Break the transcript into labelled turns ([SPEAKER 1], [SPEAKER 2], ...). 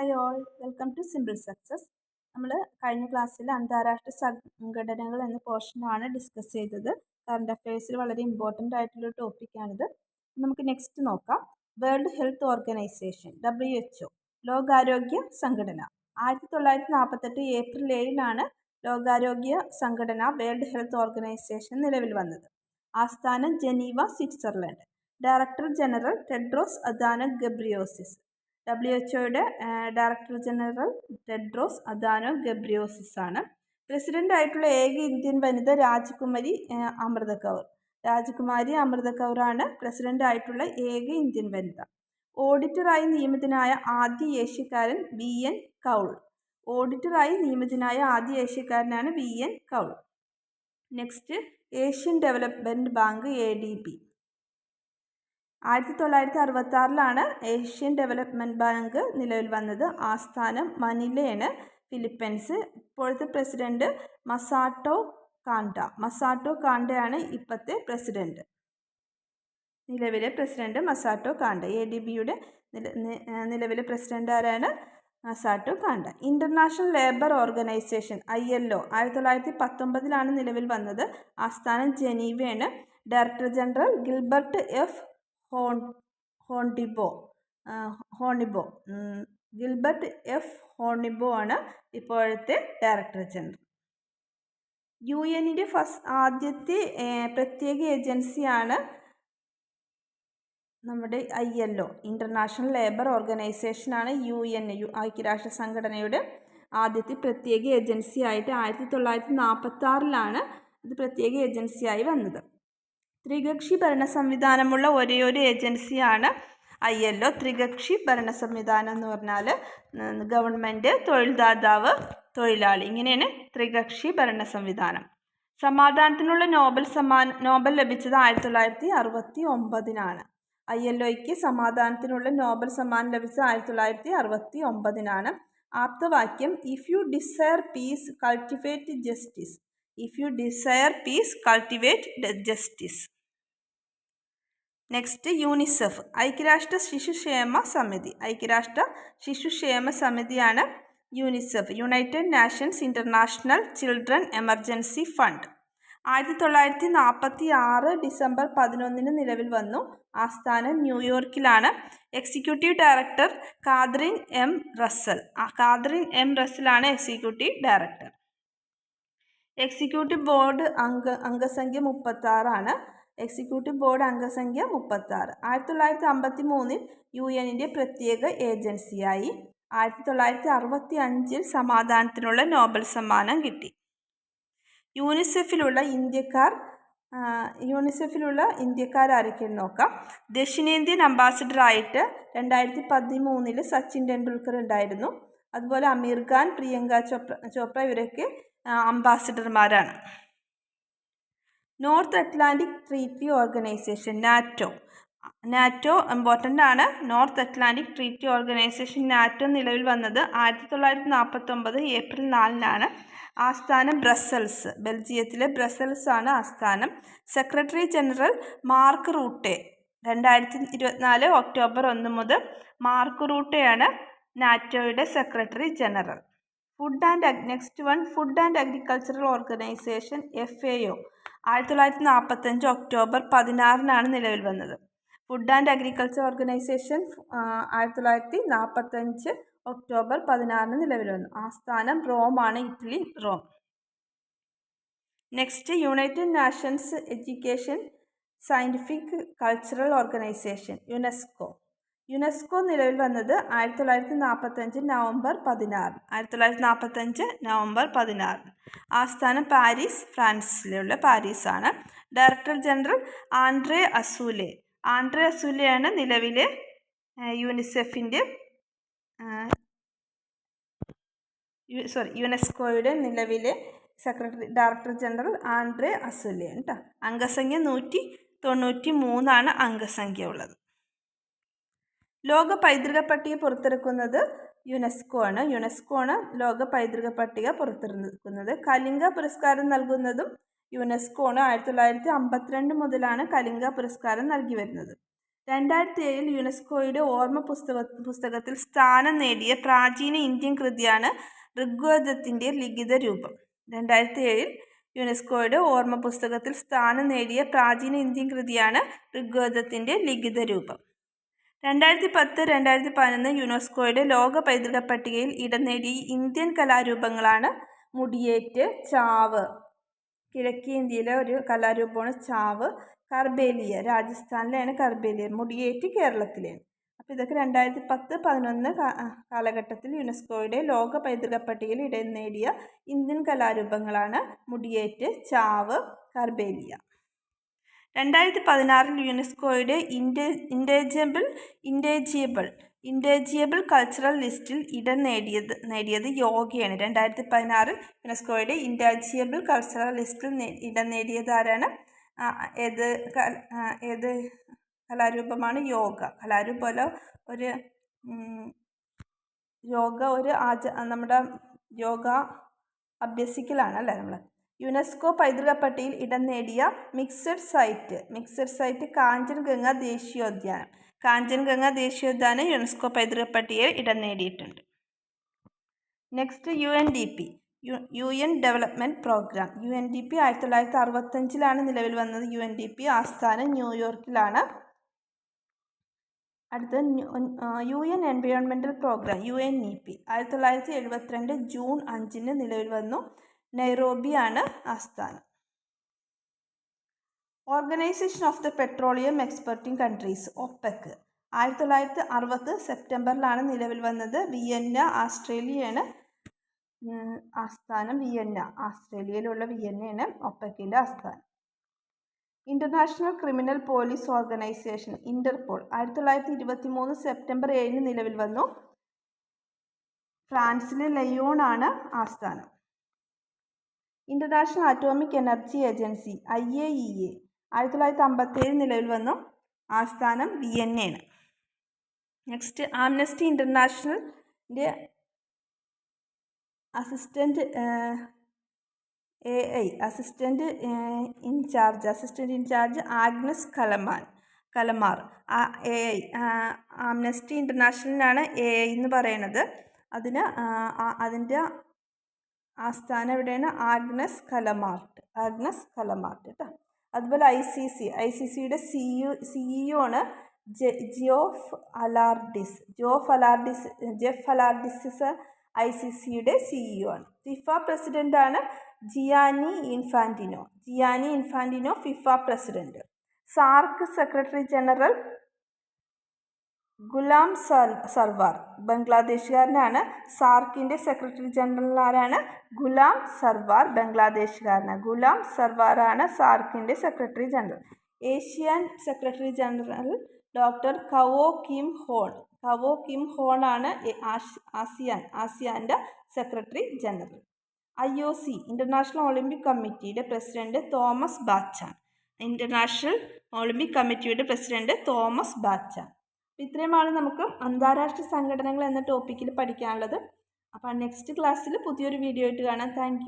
[SPEAKER 1] Hi all welcome to simple success നമ്മൾ കഴിഞ്ഞ ക്ലാസ്സിൽ അന്താരാഷ്ട്ര സംഘടനകൾ എന്ന പോർഷനാണ് ഡിസ്കസ് ചെയ്തത്. കറണ്ട് അഫയേഴ്സിൽ വളരെ ഇമ്പോർട്ടന്റ് ആയിട്ടുള്ള ടോപ്പിക്കാണിത് നമുക്ക് നെക്സ്റ്റ് നോക്കാം. World health organisation W H O ലോകാരോഗ്യ സംഘടന. ആയിരത്തി തൊള്ളായിരത്തി നാൽപ്പത്തെട്ട് ഏപ്രിൽ ഏഴിനാണ് ലോകാരോഗ്യ സംഘടന വേൾഡ് ഹെൽത്ത് ഓർഗനൈസേഷൻ നിലവിൽ വന്നത്. ആസ്ഥാനം Geneva Switzerland. Director general Tedros Adhanom Ghebreyesus W H ഒയുടെ director general Tedros Adhanom Ghebreyesus ആണ് പ്രസിഡന്റ് ആയിട്ടുള്ള ഏക ഇന്ത്യൻ വനിത രാജകുമാരി അമൃത കൗർ രാജകുമാരി അമൃത കൗറാണ് പ്രസിഡന്റ് ആയിട്ടുള്ള ഏക ഇന്ത്യൻ വനിത. ഓഡിറ്ററായി നിയമിതനായ ആദ്യ ഏഷ്യക്കാരൻ ബി എൻ കൗൾ. ഓഡിറ്ററായി നിയമിതനായ ആദ്യ ഏഷ്യക്കാരനാണ് B N Kaul. Next Asian development bank A D B. ആയിരത്തി തൊള്ളായിരത്തി അറുപത്തി ആറിലാണ് ഏഷ്യൻ ഡെവലപ്മെന്റ് ബാങ്ക് നിലവിൽ വന്നത്. ആസ്ഥാനം മനിലയാണ്. ഫിലിപ്പൈൻസ്. ഇപ്പോഴത്തെ പ്രസിഡന്റ് മസാട്ടോ കാണ്ട. മസാട്ടോ കാണ്ടയാണ് ഇപ്പോഴത്തെ പ്രസിഡന്റ് നിലവിലെ president Masato Kanda. A D ബിയുടെ നിലവിലെ പ്രസിഡന്റ് ആരാണ്? Masato Kanda. International labour organisation I L O. ആയിരത്തി തൊള്ളായിരത്തി പത്തൊമ്പതിലാണ് നിലവിൽ വന്നത്. ആസ്ഥാനം ജനീവയാണ്. Director general Gilbert F. Horn Houngbo Houngbo. Gilbert F. Houngbo ആണ് ഇപ്പോഴത്തെ ഡയറക്ടർ ജനറൽ. യു എന്നിന്റെ ഫസ്റ്റ് ആദ്യത്തെ പ്രത്യേക ഏജൻസിയാണ് നമ്മുടെ I L O international labour ഓർഗനൈസേഷനാണ് U N U ഐക്യരാഷ്ട്ര സംഘടനയുടെ ആദ്യത്തെ പ്രത്യേക ഏജൻസി ആയിട്ട് ആയിരത്തി തൊള്ളായിരത്തി നാൽപ്പത്തി ആറിലാണ് ഇത് പ്രത്യേക ഏജൻസിയായി വന്നത്. ത്രികക്ഷി ഭരണ സംവിധാനമുള്ള ഒരേയൊരു ഏജൻസിയാണ് ഐ എൽ ഒ ത്രികക്ഷി ഭരണ സംവിധാനം എന്ന് പറഞ്ഞാൽ ഗവൺമെന്റ് തൊഴിൽദാതാവ് തൊഴിലാളി. ഇങ്ങനെയാണ് ത്രികക്ഷി ഭരണ സംവിധാനം. സമാധാനത്തിനുള്ള നോബൽ സമ്മാനം നോബൽ ലഭിച്ചത് ആയിരത്തി തൊള്ളായിരത്തി അറുപത്തി ഒമ്പതിനാണ് ഐ എൽ ഒയ്ക്ക് സമാധാനത്തിനുള്ള നോബൽ സമ്മാനം ലഭിച്ചത് ആയിരത്തി തൊള്ളായിരത്തി അറുപത്തി ഒമ്പതിനാണ് ആപ്തവാക്യം if you desire peace cultivate justice if you desire peace cultivate justice next UNICEF ഐക്യരാഷ്ട്ര ശിശുക്ഷേമ സമിതി. ഐക്യരാഷ്ട്ര ശിശുക്ഷേമ സമിതിയാണ് UNICEF United Nations international children emergency fund ആയിരത്തി തൊള്ളായിരത്തി നാൽപ്പത്തി ആറ് ഡിസംബർ പതിനൊന്നിന് നിലവിൽ വന്നു. ആസ്ഥാനം ന്യൂയോർക്കിലാണ് executive director Catherine M Russell Catherine M റസലാണ് executive director executive board അംഗ അംഗസംഖ്യ മുപ്പത്താറാണ്. എക്സിക്യൂട്ടീവ് ബോർഡ് അംഗസംഖ്യ മുപ്പത്താറ്. ആയിരത്തി തൊള്ളായിരത്തി അമ്പത്തി മൂന്നിൽ യു എന്നിന്റെ പ്രത്യേക ഏജൻസിയായി. ആയിരത്തി തൊള്ളായിരത്തി അറുപത്തി അഞ്ചിൽ സമാധാനത്തിനുള്ള നോബൽ സമ്മാനം കിട്ടി. യൂണിസെഫിലുള്ള ഇന്ത്യക്കാർ യൂണിസെഫിലുള്ള ഇന്ത്യക്കാർ ആരൊക്കെയാണ് നോക്കാം. ദക്ഷിണേന്ത്യൻ അംബാസിഡറായിട്ട് രണ്ടായിരത്തി പതിമൂന്നിൽ സച്ചിൻ ടെണ്ടുൽക്കർ ഉണ്ടായിരുന്നു. അതുപോലെ അമീർ ഖാൻ പ്രിയങ്ക ചോപ്ര ചോപ്ര ഇവരൊക്കെ അംബാസിഡർമാരാണ്. North Atlantic treaty organisation NATO. NATO important ആണ്. North Atlantic treaty organisation NATO നിലവിൽ വന്നത് ആയിരത്തി തൊള്ളായിരത്തി നാൽപ്പത്തൊമ്പത് ഏപ്രിൽ നാലിനാണ്. ആസ്ഥാനം ബ്രസൽസ് ബെൽജിയത്തിലെ ബ്രസൽസ് ആണ് ആസ്ഥാനം. സെക്രട്ടറി ജനറൽ മാർക്ക് റൂട്ടെ രണ്ടായിരത്തി ഇരുപത്തിനാല് ഒക്ടോബർ ഒന്ന് മുതൽ മാർക്ക് റൂട്ടെയാണ് നാറ്റോയുടെ secretary general. Food and next one food and agricultural organisation F A O ആയിരത്തി തൊള്ളായിരത്തി നാൽപ്പത്തഞ്ച് ഒക്ടോബർ പതിനാറിനാണ് നിലവിൽ വന്നത്. ഫുഡ് ആൻഡ് അഗ്രികൾച്ചർ ഓർഗനൈസേഷൻ ആയിരത്തി തൊള്ളായിരത്തി നാൽപ്പത്തഞ്ച് ഒക്ടോബർ പതിനാറിന് നിലവിൽ വന്നു. ആസ്ഥാനം റോമാണ് Italy Rome. Next United Nations education scientific cultural organisation UNESCO UNESCO നിലവിൽ വന്നത് ആയിരത്തി തൊള്ളായിരത്തി നാൽപ്പത്തഞ്ച് നവംബർ പതിനാറ്. ആയിരത്തി തൊള്ളായിരത്തി നാൽപ്പത്തഞ്ച് നവംബർ പതിനാറ്. ആസ്ഥാനം പാരീസ് ഫ്രാൻസിലുള്ള പാരീസാണ്. Director general Andre Azoulay. Andre അസൂലെയാണ് നിലവിലെ യൂണിസെഫിന്റെ സോറി യുനെസ്കോയുടെ നിലവിലെ secretary director general Andre Azoulay കേട്ടോ അംഗസംഖ്യ നൂറ്റി തൊണ്ണൂറ്റി മൂന്നാണ് അംഗസംഖ്യ ഉള്ളത്. ലോക പൈതൃക പട്ടിക പുറത്തിറക്കുന്നത് യുനെസ്കോ ആണ്. യുനെസ്കോ ആണ് ലോക പൈതൃക പട്ടിക പുറത്തിറക്കുന്നത്. കലിംഗ പുരസ്കാരം നൽകുന്നതും യുനെസ്കോ ആണ്. ആയിരത്തി തൊള്ളായിരത്തി അമ്പത്തിരണ്ട് മുതലാണ് കലിംഗ പുരസ്കാരം നൽകി വരുന്നത്. രണ്ടായിരത്തി ഏഴിൽ യുനെസ്കോയുടെ ഓർമ്മ പുസ്തക പുസ്തകത്തിൽ സ്ഥാനം നേടിയ പ്രാചീന ഇന്ത്യൻ കൃതിയാണ് ഋഗ്വേദത്തിന്റെ ലിഖിത രൂപം. രണ്ടായിരത്തി ഏഴിൽ യുനെസ്കോയുടെ ഓർമ്മ പുസ്തകത്തിൽ സ്ഥാനം നേടിയ പ്രാചീന ഇന്ത്യൻ കൃതിയാണ് ഋഗ്വേദത്തിന്റെ ലിഖിത രൂപം. രണ്ടായിരത്തി പത്ത് രണ്ടായിരത്തി പതിനൊന്ന് യുനെസ്കോയുടെ ലോക പൈതൃക പട്ടികയിൽ ഇടം നേടിയ ഇന്ത്യൻ കലാരൂപങ്ങളാണ് മുടിയേറ്റ് ചാവ്. കിഴക്കേ ഇന്ത്യയിലെ ഒരു കലാരൂപമാണ് ചാവ്. കർബേലിയ രാജസ്ഥാനിലെയാണ് കർബേലിയ മുടിയേറ്റ് കേരളത്തിലെയാണ്. അപ്പോൾ ഇതൊക്കെ രണ്ടായിരത്തി പത്ത് പതിനൊന്ന് കാലഘട്ടത്തിൽ യുനെസ്കോയുടെ ലോക പൈതൃക പട്ടികയിൽ ഇടം നേടിയ ഇന്ത്യൻ കലാരൂപങ്ങളാണ് മുടിയേറ്റ് ചാവ് കർബേലിയ. രണ്ടായിരത്തി പതിനാറിൽ യുനെസ്കോയുടെ ഇൻഡേ ഇൻഡേജബിൾ ഇൻഡേജിയബിൾ ഇൻഡേജിയബിൾ കൾച്ചറൽ ലിസ്റ്റിൽ ഇടം നേടിയത് നേടിയത് യോഗയാണ്. രണ്ടായിരത്തി പതിനാറിൽ യുനെസ്കോയുടെ ഇൻഡേജിയബിൾ കൾച്ചറൽ ലിസ്റ്റിൽ ഇടം നേടിയത് ആരാണ്? ഏത് ഏത് കലാരൂപമാണ് യോഗ? കലാരൂപമല്ല ഒരു യോഗ ഒരു ആച നമ്മുടെ യോഗ അഭ്യസിക്കലാണ് അല്ലേ നമ്മൾ യുനെസ്കോ പൈതൃക പട്ടികയിൽ ഇടം നേടിയ mixed site mixed site Kanchenjunga ദേശീയോദ്യാനം. കാഞ്ചൻഗംഗ ദേശീയോദ്യാനം യുനെസ്കോ പൈതൃക പട്ടികയിൽ ഇടം നേടിയിട്ടുണ്ട്. Next U N D P U N development programme U N D P ആയിരത്തി തൊള്ളായിരത്തി അറുപത്തഞ്ചിലാണ് നിലവിൽ വന്നത്. യു എൻ ഡി പി ആസ്ഥാനം ന്യൂയോർക്കിലാണ് അടുത്തത് U N എൻവയോൺമെന്റൽ programme U N E P ആയിരത്തി തൊള്ളായിരത്തി എഴുപത്തിരണ്ട് ജൂൺ അഞ്ചിന് നിലവിൽ വന്നു. നൈറോബിയാണ് ആസ്ഥാനം. Organisation of the petroleum exporting countries OPEC ആയിരത്തി തൊള്ളായിരത്തി അറുപത് സെപ്റ്റംബറിലാണ് നിലവിൽ വന്നത് വിയന്ന ആസ്ട്രേലിയയാണ് ആസ്ഥാനം വിയന്ന. ആസ്ട്രേലിയയിലുള്ള വിയന്നയാണ് ഒപ്പക്കിന്റെ ആസ്ഥാനം. International criminal police organisation Interpol ആയിരത്തി തൊള്ളായിരത്തി ഇരുപത്തി മൂന്ന് സെപ്റ്റംബർ ഏഴിന് നിലവിൽ വന്നു. ഫ്രാൻസിലെ ലയോൺ ആണ് ആസ്ഥാനം. International atomic energy agency I A E A ആയിരത്തി തൊള്ളായിരത്തി അമ്പത്തേഴ് നിലവിൽ വന്നു ആസ്ഥാനം വിയന്നയാണ് next Amnesty ഇന്റർനാഷണലിന്റെ assistant A I assistant in charge assistant in charge Agnes Callamard Callamard A I Amnesty ഇന്റർനാഷണലിനാണ് A I എന്ന് പറയുന്നത്. അതിന് അതിന്റെ ആസ്ഥാനം എവിടെയാണ്? ആഗ്നസ് കലമാർട്ട്. ആഗ്നസ് കലമാർട്ട് കേട്ടോ. അതുപോലെ I C C. I C സിയുടെ സി യു സിഇഒ ആണ് Geoff Allardice. Geoff Allardice Geoff Allardice I C സിയുടെ സിഇഒ ആണ്. ഫിഫ പ്രസിഡന്റാണ് Gianni Infantino Gianni Infantino FIFA president SAARC secretary general Ghulam സൽ സർവാർ ബംഗ്ലാദേശുകാരനാണ്. സാർക്കിന്റെ secretary general ആരാണ്? ഗുലാം സർവാർ ബംഗ്ലാദേശുകാരനാണ്. ഗുലാം സർവാറാണ് സാർക്കിന്റെ secretary general. Asian secretary general doctor Kao Kim Hourn. Kao Kim Hourn ആണ് ASEAN ആസിയാന്റെ secretary general. I O C international olympic കമ്മിറ്റിയുടെ president Thomas Bach. International olympic കമ്മിറ്റിയുടെ president Thomas Bach. ഇത്രയുമാണ് നമുക്ക് അന്താരാഷ്ട്ര സംഘടനകൾ എന്ന ടോപ്പിക്കിൽ പഠിക്കാനുള്ളത്. അപ്പോൾ നെക്സ്റ്റ് ക്ലാസ്സിൽ പുതിയൊരു വീഡിയോ ആയിട്ട് കാണാം. താങ്ക്